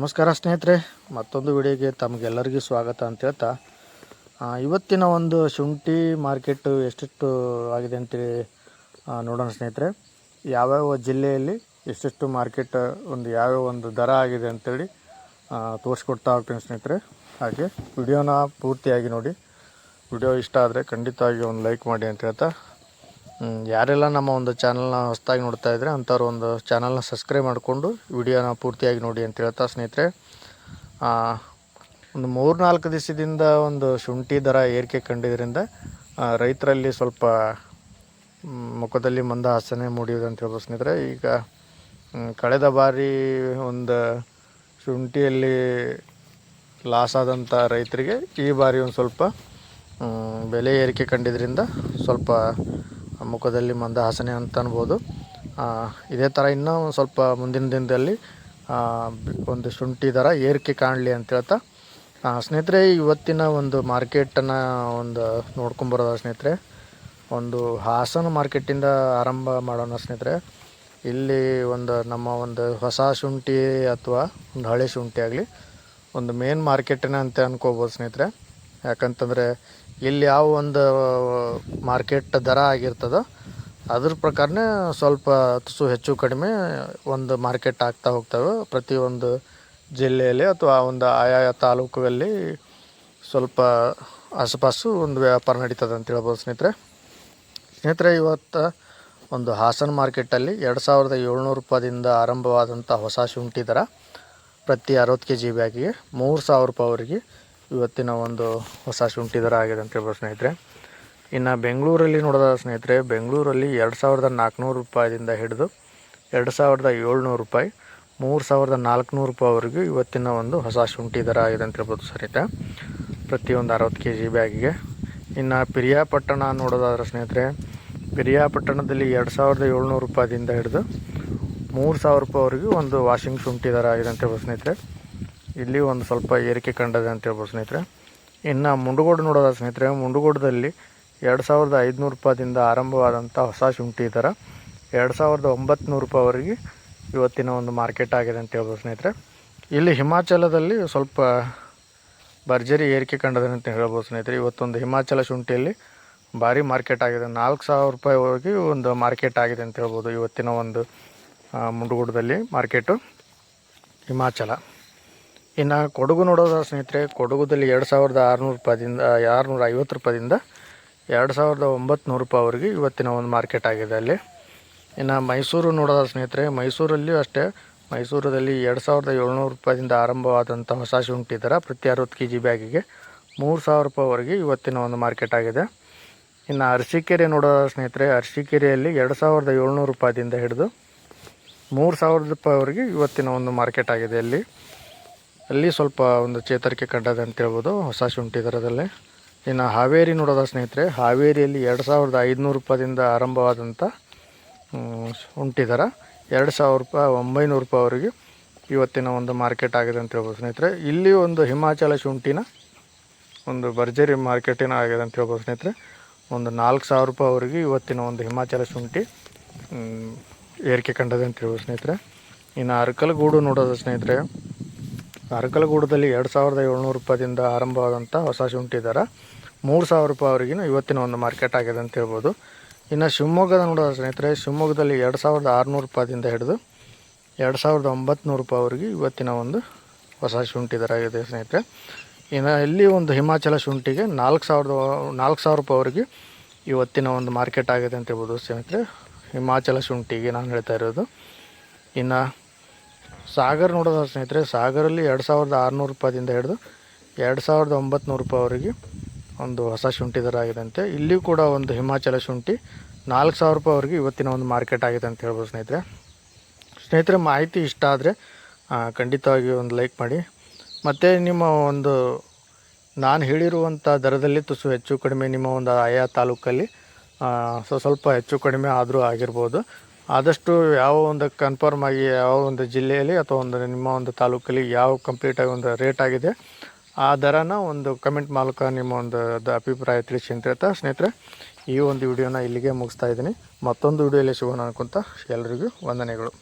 ನಮಸ್ಕಾರ ಸ್ನೇಹಿತರೆ, ಮತ್ತೊಂದು ವಿಡಿಯೋಗೆ ತಮಗೆಲ್ಲರಿಗೂ ಸ್ವಾಗತ ಅಂತ ಹೇಳ್ತಾ ಇವತ್ತಿನ ಒಂದು ಶುಂಠಿ ಮಾರ್ಕೆಟು ಎಷ್ಟೆಷ್ಟು ಆಗಿದೆ ಅಂತೇಳಿ ನೋಡೋಣ ಸ್ನೇಹಿತರೆ. ಯಾವ್ಯಾವ ಜಿಲ್ಲೆಯಲ್ಲಿ ಎಷ್ಟೆಷ್ಟು ಮಾರ್ಕೆಟ್, ಒಂದು ಯಾವ್ಯಾವ ಒಂದು ದರ ಆಗಿದೆ ಅಂತೇಳಿ ತೋರಿಸ್ಕೊಡ್ತಾ ಹೋಗ್ತೀನಿ ಸ್ನೇಹಿತರೆ. ಹಾಗೆ ವಿಡಿಯೋನ ಪೂರ್ತಿಯಾಗಿ ನೋಡಿ. ವಿಡಿಯೋ ಇಷ್ಟ ಆದರೆ ಖಂಡಿತವಾಗಿ ಒಂದು ಲೈಕ್ ಮಾಡಿ ಅಂತ ಹೇಳ್ತಾ ಯಾರೆಲ್ಲ ನಮ್ಮ ಒಂದು ಚಾನಲ್ನ ಹೊಸದಾಗಿ ನೋಡ್ತಾ ಇದ್ದರೆ ಅಂಥವ್ರು ಒಂದು ಚಾನಲ್ನ ಸಬ್ಸ್ಕ್ರೈಬ್ ಮಾಡಿಕೊಂಡು ವಿಡಿಯೋನ ಪೂರ್ತಿಯಾಗಿ ನೋಡಿ ಅಂತ ಹೇಳ್ತಾ ಸ್ನೇಹಿತರೆ. ಒಂದು ಮೂರು ನಾಲ್ಕು ದಿವಸದಿಂದ ಒಂದು ಶುಂಠಿ ದರ ಏರಿಕೆ ಕಂಡಿದ್ದರಿಂದ ರೈತರಲ್ಲಿ ಸ್ವಲ್ಪ ಮುಖದಲ್ಲಿ ಮಂದ ಹಾಸನೆ ಮೂಡಿಯೋದು ಅಂತ ಹೇಳ್ಬೋದು ಸ್ನೇಹಿತರೆ. ಈಗ ಕಳೆದ ಬಾರಿ ಒಂದು ಶುಂಠಿಯಲ್ಲಿ ಲಾಸ್ ಆದಂಥ ರೈತರಿಗೆ ಈ ಬಾರಿ ಒಂದು ಸ್ವಲ್ಪ ಬೆಲೆ ಏರಿಕೆ ಕಂಡಿದ್ದರಿಂದ ಸ್ವಲ್ಪ ಮುಖದಲ್ಲಿ ಮಂದಹಾಸನೆ ಅಂತ ಅನ್ಬೋದು. ಇದೇ ಥರ ಇನ್ನೂ ಸ್ವಲ್ಪ ಮುಂದಿನ ದಿನದಲ್ಲಿ ಒಂದು ಶುಂಠಿ ದರ ಏರಿಕೆ ಕಾಣಲಿ ಅಂತ ಹೇಳ್ತಾ ಸ್ನೇಹಿತರೆ ಇವತ್ತಿನ ಒಂದು ಮಾರ್ಕೆಟನ್ನು ಒಂದು ನೋಡ್ಕೊಂಬರೋದ ಸ್ನೇಹಿತರೆ? ಒಂದು ಹಾಸನ ಮಾರ್ಕೆಟಿಂದ ಆರಂಭ ಮಾಡೋಣ ಸ್ನೇಹಿತರೆ. ಇಲ್ಲಿ ಒಂದು ನಮ್ಮ ಒಂದು ಹೊಸ ಶುಂಠಿ ಅಥವಾ ಒಂದು ಹಳೆ ಶುಂಠಿ ಆಗಲಿ, ಒಂದು ಮೇನ್ ಮಾರ್ಕೆಟನ್ನ ಅಂತ ಅನ್ಕೋಬೋದು ಸ್ನೇಹಿತರೆ. ಯಾಕಂತಂದರೆ ಇಲ್ಲಿ ಯಾವ ಒಂದು ಮಾರ್ಕೆಟ್ ದರ ಆಗಿರ್ತದೋ ಅದ್ರ ಪ್ರಕಾರನೇ ಸ್ವಲ್ಪ ತುಸು ಹೆಚ್ಚು ಕಡಿಮೆ ಒಂದು ಮಾರ್ಕೆಟ್ ಆಗ್ತಾ ಹೋಗ್ತವೆ. ಪ್ರತಿಯೊಂದು ಜಿಲ್ಲೆಯಲ್ಲಿ ಅಥವಾ ಒಂದು ಆಯಾಯ ತಾಲೂಕಲ್ಲಿ ಸ್ವಲ್ಪ ಆಸುಪಾಸು ಒಂದು ವ್ಯಾಪಾರ ನಡೀತದೆ ಅಂತ ಹೇಳ್ಬೋದು ಸ್ನೇಹಿತರೆ. ಸ್ನೇಹಿತರೆ, ಇವತ್ತು ಒಂದು ಹಾಸನ ಮಾರ್ಕೆಟಲ್ಲಿ ಎರಡು ಸಾವಿರದ ಏಳ್ನೂರು ರೂಪಾಯಿಂದ ಆರಂಭವಾದಂಥ ಹೊಸ ಶುಂಠಿ ದರ ಪ್ರತಿ ಅರವತ್ತು ಕೆ ಜಿ ಬ್ಯಾಗಿಗೆ ಮೂರು ಸಾವಿರ ರೂಪಾಯಿವರೆಗೆ ಇವತ್ತಿನ ಒಂದು ಹೊಸ ಶುಂಠಿ ದರ ಆಗಿದೆ ಅಂತ ಹೇಳ್ಬೋದು ಸ್ನೇಹಿತರೆ. ಇನ್ನು ಬೆಂಗಳೂರಲ್ಲಿ ನೋಡಿದ ಸ್ನೇಹಿತರೆ, ಬೆಂಗಳೂರಲ್ಲಿ ಎರಡು ಸಾವಿರದ ನಾಲ್ಕುನೂರು ರೂಪಾಯಿದಿಂದ ಹಿಡಿದು ಎರಡು ಸಾವಿರದ ಏಳ್ನೂರು ರೂಪಾಯಿ, ಮೂರು ಸಾವಿರದ ನಾಲ್ಕುನೂರು ರೂಪಾಯಿವರೆಗೂ ಇವತ್ತಿನ ಒಂದು ಹೊಸ ಶುಂಠಿ ದರ ಆಗಿದೆ ಅಂತ ಹೇಳ್ಬೋದು ಸರಿತ ಪ್ರತಿಯೊಂದು ಅರವತ್ತು ಕೆ ಜಿ ಬ್ಯಾಗಿಗೆ. ಇನ್ನು ಪಿರಿಯಾಪಟ್ಟಣ ನೋಡೋದಾದ್ರೆ ಸ್ನೇಹಿತರೆ, ಪಿರಿಯಾಪಟ್ಟಣದಲ್ಲಿ ಎರಡು ಸಾವಿರದ ಏಳ್ನೂರು ರೂಪಾಯಿದಿಂದ ಹಿಡಿದು ಮೂರು ಸಾವಿರ ರೂಪಾಯಿವರೆಗೂ ಒಂದು ವಾಷಿಂಗ್ ಶುಂಠಿ ದರ ಆಗಿದೆ ಅಂತ ಹೇಳ್ಬೋದು ಸ್ನೇಹಿತರೆ. ಇಲ್ಲಿ ಒಂದು ಸ್ವಲ್ಪ ಏರಿಕೆ ಕಂಡಿದೆ ಅಂತ ಹೇಳ್ಬೋದು ಸ್ನೇಹಿತರೆ. ಇನ್ನು ಮುಂಡಗೋಡು ನೋಡೋದ ಸ್ನೇಹಿತರೆ? ಮುಂಡಗೋಡದಲ್ಲಿ ಎರಡು ಸಾವಿರದ ಐದುನೂರು ರೂಪಾಯಿದಿಂದ ಆರಂಭವಾದಂಥ ಹೊಸ ಶುಂಠಿ ದರ ಎರಡು ಸಾವಿರದ ಒಂಬತ್ತು ರೂಪಾಯಿವರೆಗೆ ಇವತ್ತಿನ ಒಂದು ಮಾರ್ಕೆಟ್ ಆಗಿದೆ ಅಂತ ಹೇಳ್ಬೋದು ಸ್ನೇಹಿತರೆ. ಇಲ್ಲಿ ಹಿಮಾಚಲದಲ್ಲಿ ಸ್ವಲ್ಪ ಭರ್ಜರಿ ಏರಿಕೆ ಕಂಡಿದೆ ಅಂತ ಹೇಳ್ಬೋದು ಸ್ನೇಹಿತರೆ. ಇವತ್ತೊಂದು ಹಿಮಾಚಲ ಶುಂಠಿಯಲ್ಲಿ ಭಾರಿ ಮಾರ್ಕೆಟ್ ಆಗಿದೆ. ನಾಲ್ಕು ಸಾವಿರ ರೂಪಾಯಿವರೆಗೆ ಒಂದು ಮಾರ್ಕೆಟ್ ಆಗಿದೆ ಅಂತ ಹೇಳ್ಬೋದು ಇವತ್ತಿನ ಒಂದು ಮುಂಡಗೋಡದಲ್ಲಿ ಮಾರ್ಕೆಟು ಹಿಮಾಚಲ. ಇನ್ನು ಕೊಡಗು ನೋಡೋದ ಸ್ನೇಹಿತರೆ, ಕೊಡಗುದಲ್ಲಿ ಎರಡು ಸಾವಿರದ ಆರುನೂರು ರೂಪಾಯಿದಿಂದ, ಆರುನೂರ ಐವತ್ತು ರೂಪಾಯಿದಿಂದ ಎರಡು ಸಾವಿರದ ಒಂಬತ್ತು ರೂಪಾಯಿವರೆಗೆ ಇವತ್ತಿನ ಒಂದು ಮಾರ್ಕೆಟ್ ಆಗಿದೆ ಅಲ್ಲಿ. ಇನ್ನು ಮೈಸೂರು ನೋಡೋದ ಸ್ನೇಹಿತರೆ, ಮೈಸೂರಲ್ಲಿಯೂ ಅಷ್ಟೇ. ಮೈಸೂರಲ್ಲಿ ಎರಡು ಸಾವಿರದ ಏಳ್ನೂರು ರೂಪಾಯಿಂದ ಆರಂಭವಾದಂಥ ಹೊಸ ಶುಂಠಿ ದರ ಪ್ರತಿ ಅರವತ್ತು ಕೆ ಜಿ ಬ್ಯಾಗಿಗೆ ಮೂರು ಸಾವಿರ ರೂಪಾಯಿವರೆಗೆ ಇವತ್ತಿನ ಒಂದು ಮಾರ್ಕೆಟ್ ಆಗಿದೆ. ಇನ್ನು ಅರಸೀಕೆರೆ ನೋಡೋದ ಸ್ನೇಹಿತರೆ, ಅರಸೀಕೆರೆಯಲ್ಲಿ ಎರಡು ಸಾವಿರದ ಏಳ್ನೂರು ರೂಪಾಯಿದಿಂದ ಹಿಡಿದು ಮೂರು ಸಾವಿರದ ರೂಪಾಯಿವರೆಗೆ ಇವತ್ತಿನ ಒಂದು ಮಾರ್ಕೆಟ್ ಆಗಿದೆ ಅಲ್ಲಿ. ಅಲ್ಲಿ ಸ್ವಲ್ಪ ಒಂದು ಚೇತರಿಕೆ ಕಂಡದೆ ಅಂತ ಹೇಳ್ಬೋದು, ಹೊಸ ಶುಂಠಿ ದರದಲ್ಲಿ. ಇನ್ನು ಹಾವೇರಿ ನೋಡೋದ ಸ್ನೇಹಿತರೆ, ಹಾವೇರಿಯಲ್ಲಿ ಎರಡು ಸಾವಿರದ ಐದುನೂರು ರೂಪಾಯಿಂದ ಆರಂಭವಾದಂಥ ಶುಂಠಿ ದರ. ಎರಡು ಸಾವಿರ ರೂಪಾಯಿ, ಒಂಬೈನೂರು ರೂಪಾಯಿವರೆಗೆ ಇವತ್ತಿನ ಒಂದು ಮಾರ್ಕೆಟ್ ಆಗಿದೆ ಅಂತ ಹೇಳ್ಬೋದು ಸ್ನೇಹಿತರೆ. ಇಲ್ಲಿ ಒಂದು ಹಿಮಾಚಲ ಶುಂಠಿನ, ಒಂದು ಭರ್ಜರಿ ಮಾರ್ಕೆಟಿನ ಆಗಿದೆ ಅಂತ ಹೇಳ್ಬೋದು ಸ್ನೇಹಿತರೆ. ಒಂದು ನಾಲ್ಕು ಸಾವಿರ ರೂಪಾಯಿವರೆಗೆ ಇವತ್ತಿನ ಒಂದು ಹಿಮಾಚಲ ಶುಂಠಿ ಏರಿಕೆ ಕಂಡದೆ ಅಂತ ಹೇಳ್ಬೋದು ಸ್ನೇಹಿತರೆ. ಇನ್ನು ಅರಕಲಗೂಡು ನೋಡೋದು ಸ್ನೇಹಿತರೆ. ಅರಕಲಗೂಡದಲ್ಲಿ ಎರಡು ಸಾವಿರದ ಏಳ್ನೂರು ರೂಪಾಯಿಂದ ಆರಂಭವಾದಂಥ ಹೊಸ ಶುಂಠಿ ದರ. ಮೂರು ಸಾವಿರ ರೂಪಾಯಿ ಅವರಿಗಿನ ಇವತ್ತಿನ ಒಂದು ಮಾರ್ಕೆಟ್ ಆಗಿದೆ ಅಂತ ಹೇಳ್ಬೋದು. ಇನ್ನು ಶಿವಮೊಗ್ಗದ ನೋಡೋದು ಸ್ನೇಹಿತರೆ, ಶಿವಮೊಗ್ಗದಲ್ಲಿ ಎರಡು ಸಾವಿರದ ಆರುನೂರು ರೂಪಾಯಿಂದ ಹಿಡಿದು ಎರಡು ಸಾವಿರದ ಒಂಬತ್ತು ರೂಪಾಯಿವರೆಗೆ ಇವತ್ತಿನ ಒಂದು ಹೊಸ ಶುಂಠಿ ದರ ಆಗಿದೆ ಸ್ನೇಹಿತರೆ. ಇನ್ನು ಇಲ್ಲಿ ಒಂದು ಹಿಮಾಚಲ ಶುಂಠಿಗೆ ನಾಲ್ಕು ಸಾವಿರದ ನಾಲ್ಕು ಸಾವಿರ ರೂಪಾಯಿವರೆಗೆ ಇವತ್ತಿನ ಒಂದು ಮಾರ್ಕೆಟ್ ಆಗಿದೆ ಅಂತ ಹೇಳ್ಬೋದು ಸ್ನೇಹಿತರೆ. ಹಿಮಾಚಲ ಶುಂಠಿಗೆ ನಾನು ಹೇಳ್ತಾ ಇರೋದು. ಇನ್ನು ಸಾಗರ್ ನೋಡೋದ ಸ್ನೇಹಿತರೆ, ಸಾಗರಲ್ಲಿ ಎರಡು ಸಾವಿರದ ಆರುನೂರು ರೂಪಾಯಿಂದ ಹಿಡಿದು ಎರಡು ಸಾವಿರದ ಒಂಬತ್ತು ರೂಪಾಯಿವರೆಗೆ ಒಂದು ಹೊಸ ಶುಂಠಿ ದರ ಆಗಿದಂತೆ ಇಲ್ಲಿ ಕೂಡ ಒಂದು ಹಿಮಾಚಲ ಶುಂಠಿ ನಾಲ್ಕು ಸಾವಿರ ರೂಪಾಯಿವರೆಗೆ ಇವತ್ತಿನ ಒಂದು ಮಾರ್ಕೆಟ್ ಆಗಿದೆ ಅಂತ ಹೇಳ್ಬೋದು ಸ್ನೇಹಿತರೆ. ಸ್ನೇಹಿತರೆ, ಮಾಹಿತಿ ಇಷ್ಟ ಆದರೆ ಖಂಡಿತವಾಗಿ ಒಂದು ಲೈಕ್ ಮಾಡಿ. ಮತ್ತು ನಿಮ್ಮ ಒಂದು, ನಾನು ಹೇಳಿರುವಂಥ ದರದಲ್ಲಿ ತುಸು ಹೆಚ್ಚು ಕಡಿಮೆ ನಿಮ್ಮ ಒಂದು ಆಯಾ ತಾಲೂಕಲ್ಲಿ ಸೊ ಸ್ವಲ್ಪ ಹೆಚ್ಚು ಕಡಿಮೆ ಆದರೂ ಆಗಿರ್ಬೋದು. ಆದಷ್ಟು ಯಾವ ಒಂದು ಕನ್ಫರ್ಮ್ ಆಗಿ ಯಾವ ಒಂದು ಜಿಲ್ಲೆಯಲ್ಲಿ ಅಥವಾ ಒಂದು ನಿಮ್ಮ ಒಂದು ತಾಲೂಕಲ್ಲಿ ಯಾವ ಕಂಪ್ಲೀಟಾಗಿ ಒಂದು ರೇಟ್ ಆಗಿದೆ, ಆ ದರನ ಒಂದು ಕಮೆಂಟ್ ಮೂಲಕ ನಿಮ್ಮ ಒಂದು ಅಭಿಪ್ರಾಯ ತಿಳಿಸಿ ಅಂತ ಹೇಳ್ತಾ ಸ್ನೇಹಿತರೆ, ಈ ಒಂದು ವಿಡಿಯೋನ ಇಲ್ಲಿಗೆ ಮುಗಿಸ್ತಾ ಇದ್ದೀನಿ. ಮತ್ತೊಂದು ವಿಡಿಯೋಲಿ ಸಿಗೋಣ ಅನ್ಕೊಂತ ಎಲ್ರಿಗೂ ವಂದನೆಗಳು.